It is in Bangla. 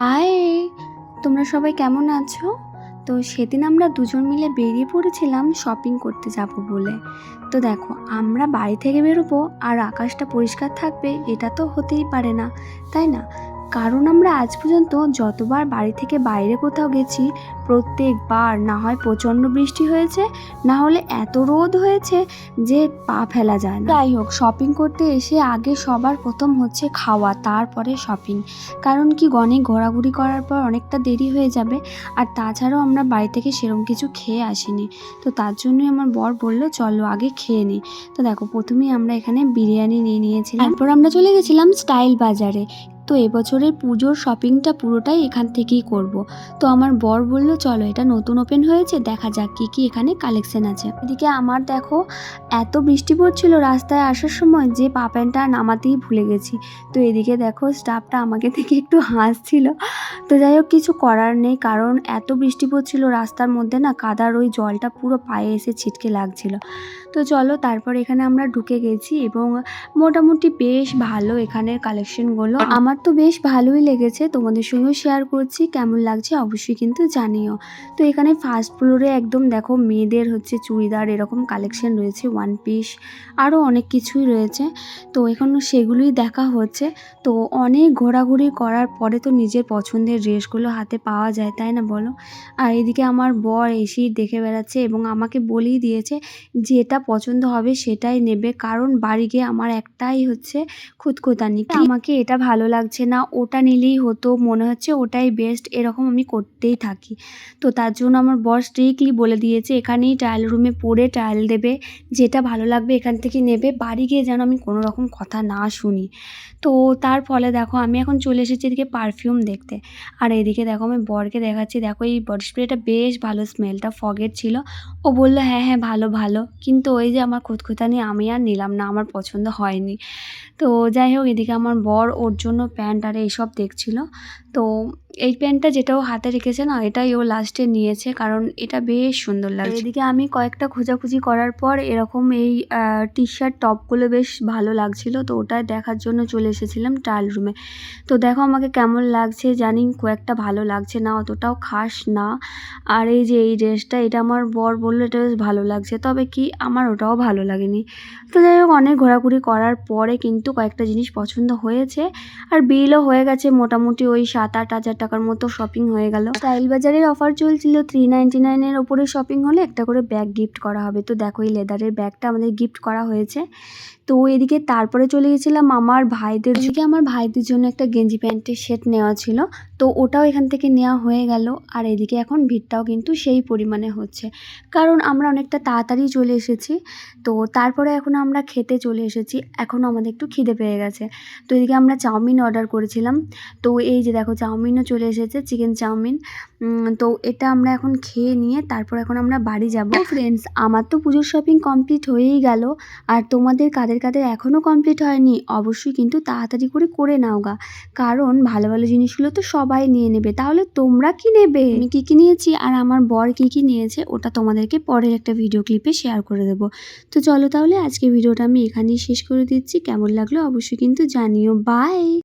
হাই তোমরা সবাই কেমন আছো? তো সেদিন আমরা দুজন মিলে বেরিয়ে পড়েছিলাম শপিং করতে যাব বলে। তো দেখো, আমরা বাড়ি থেকে বেরোবো আর আকাশটা পরিষ্কার থাকবে, এটা তো হতেই পারে না, তাই না? কারণ আমরা আজ পর্যন্ত যতবার বাড়ি থেকে বাইরে কোথাও গেছি প্রত্যেকবার না হয় প্রচণ্ড বৃষ্টি হয়েছে, না হলে এত রোদ হয়েছে যে পা ফেলা যায় না। যাই হোক শপিং করতে এসে আগে সবার প্রথম হচ্ছে খাওয়া, তারপরে শপিং কারণ কি অনেক ঘোরাঘুরি করার পর অনেকটা দেরি হয়ে যাবে, আর তাছাড়াও আমরা বাড়ি থেকে সেরকম কিছু খেয়ে আসিনি। তো তার জন্যই আমার বর বলল, চলো আগে খেয়ে নিই তো দেখো, প্রথমেই আমরা এখানে বিরিয়ানি নিয়ে নিয়েছিলাম। তারপর আমরা চলে গেছিলাম স্টাইল বাজারে। তো এবছরের পুজোর শপিংটা পুরোটাই এখান থেকেই করব। তো আমার বর বলল চলো এটা নতুন ওপেন হয়েছে দেখা যাক কী কী এখানে কালেকশন আছে। এদিকে আমার দেখো এত বৃষ্টি পড়ছিল রাস্তায় আসার সময় যে পা প্যান্টটা নামাতেই ভুলে গেছি। তো এদিকে দেখো স্টাফটা আমাকে থেকে একটু হাসছিল। তো যাই হোক কিছু করার নেই কারণ এত বৃষ্টি পড়ছিল রাস্তার মধ্যে না কাদার ওই জলটা পুরো পায়ে এসে ছিটকে লাগছিল। তো চলো তারপর এখানে আমরা ঢুকে গেছি এবং মোটামুটি বেশ ভালো এখানের কালেকশনগুলো আমার তো বেশ ভালোই লেগেছে। তোমাদের সঙ্গেও শেয়ার করছি কেমন লাগছে অবশ্যই কিন্তু জানিও। তো এখানে ফার্স্ট ফ্লোরে একদম দেখো মেয়েদের হচ্ছে চুড়িদার এরকম কালেকশন রয়েছে ওয়ান পিস আরও অনেক কিছুই রয়েছে। তো এখন সেগুলোই দেখা হচ্ছে। তো অনেক ঘোরাঘুরি করার পরে তো নিজের পছন্দের ড্রেসগুলো হাতে পাওয়া যায় তাই না বলো? আর এদিকে আমার বর এসেই দেখে বেড়াচ্ছে এবং আমাকে বলেই দিয়েছে যেটা পছন্দ হবে সেটাই নেবে। কারণ বাড়ি গিয়ে আমার একটাই হচ্ছে খুঁতখুতানি। আমাকে এটা ভালো লাগছে না, ওটা নিলেই হতো, মনে হচ্ছে ওটাই বেস্ট এরকম আমি করতেই থাকি। তো তার জন্য আমার বর স্ট্রিক্টলি বলে দিয়েছে, এখানেই ট্রায়াল রুমে পড়ে ট্রায়াল দেবে, যেটা ভালো লাগবে এখান থেকে নেবে, বাড়ি গিয়ে যেন আমি কোনো রকম কথা না শুনি। তো তার ফলে দেখো, আমি এখন চলে এসেছি এদিকে পারফিউম দেখতে। আর এদিকে দেখো, আমি বরকে দেখাচ্ছি, দেখো এই বডি স্প্রেটা বেশ ভালো স্মেলটা ফগের ছিল। ও বলল হ্যাঁ হ্যাঁ ভালো ভালো। কিন্তু ওই যে আমার খুঁতখুতানি আমি আর নিলাম না, আমার পছন্দ হয়নি। তো যাই হোক, এদিকে আমার বর ওর জন্য প্যান্ট আর এইসব দেখছিল। তো এই প্যান্টটা যেটা ও হাতে রেখেছে না, এটাই ও লাস্টে নিয়েছে কারণ এটা বেশ সুন্দর লাগছে। এদিকে আমি কয়েকটা খোঁজাখুঁজি করার পর এরকম এই টি শার্ট টপগুলো বেশ ভালো লাগছিল, তো ওটা দেখার জন্য চলে এসেছিলাম ট্রায়াল রুমে তো দেখো আমাকে কেমন লাগছে, জানি কয়েকটা ভালো লাগছে না, অতটাও খাস না। আর এই যে এই ড্রেসটা এটা আমার বর বলল এটা বেশ ভালো লাগছে, তবে কি আমার ওটাও ভালো লাগেনি। তো যাই হোক, অনেক ঘোরাঘুরি করার পরে কিন্তু কয়েকটা জিনিস পছন্দ হয়েছে। আর বিলও হয়ে গেছে মোটামুটি ওই সাত আট হাজার টাকার মতো শপিং হয়ে গেল। স্টাইল বাজারের অফার চলছিল থ্রি নাইনটি নাইনের ওপরে শপিং হলে একটা করে ব্যাগ গিফট করা হবে। তো দেখো এই লেদারের ব্যাগটা আমাদের গিফট করা হয়েছে। তো এদিকে তারপরে চলে গেছিলাম আমার ভাইদের দিকে আমার ভাইদের জন্য একটা গেঞ্জি প্যান্টের সেট নেওয়া ছিল। তো ওটাও এখান থেকে নেওয়া হয়ে গেল। আর এদিকে এখন ভিড়টাও কিন্তু সেই পরিমাণে হচ্ছে। কারণ আমরা অনেকটা তাড়াতাড়ি চলে এসেছি। তো তারপরে এখন আমরা খেতে চলে এসেছি। এখনও আমাদের একটু খিদে পেয়ে গেছে। তো এদিকে আমরা চাউমিন অর্ডার করেছিলাম। তো এই যে দেখো চাউমিনও চলে এসেছে চিকেন চাউমিন। তো এটা আমরা এখন খেয়ে নিয়ে তারপর এখন আমরা বাড়ি যাব। ফ্রেন্ডস আমার তো পুজোর শপিং কমপ্লিট হয়েই গেল। আর তোমাদের কাদের কাদের এখনও কমপ্লিট হয়নি অবশ্যই কিন্তু তাড়াতাড়ি করে করে নাও গা। কারণ ভালো ভালো জিনিসগুলো তো সবাই নিয়ে নেবে। তাহলে তোমরা কি নেবে? আমি কী কী নিয়েছি? আর আমার বর কী কী নিয়েছে? ওটা তোমাদেরকে পরের একটা ভিডিও ক্লিপে শেয়ার করে দেবো। তো চলো তাহলে আজকে ভিডিওটা আমি এখানেই শেষ করে দিচ্ছি। কেমন লাগল অবশ্যই কিন্তু জানিও। বাই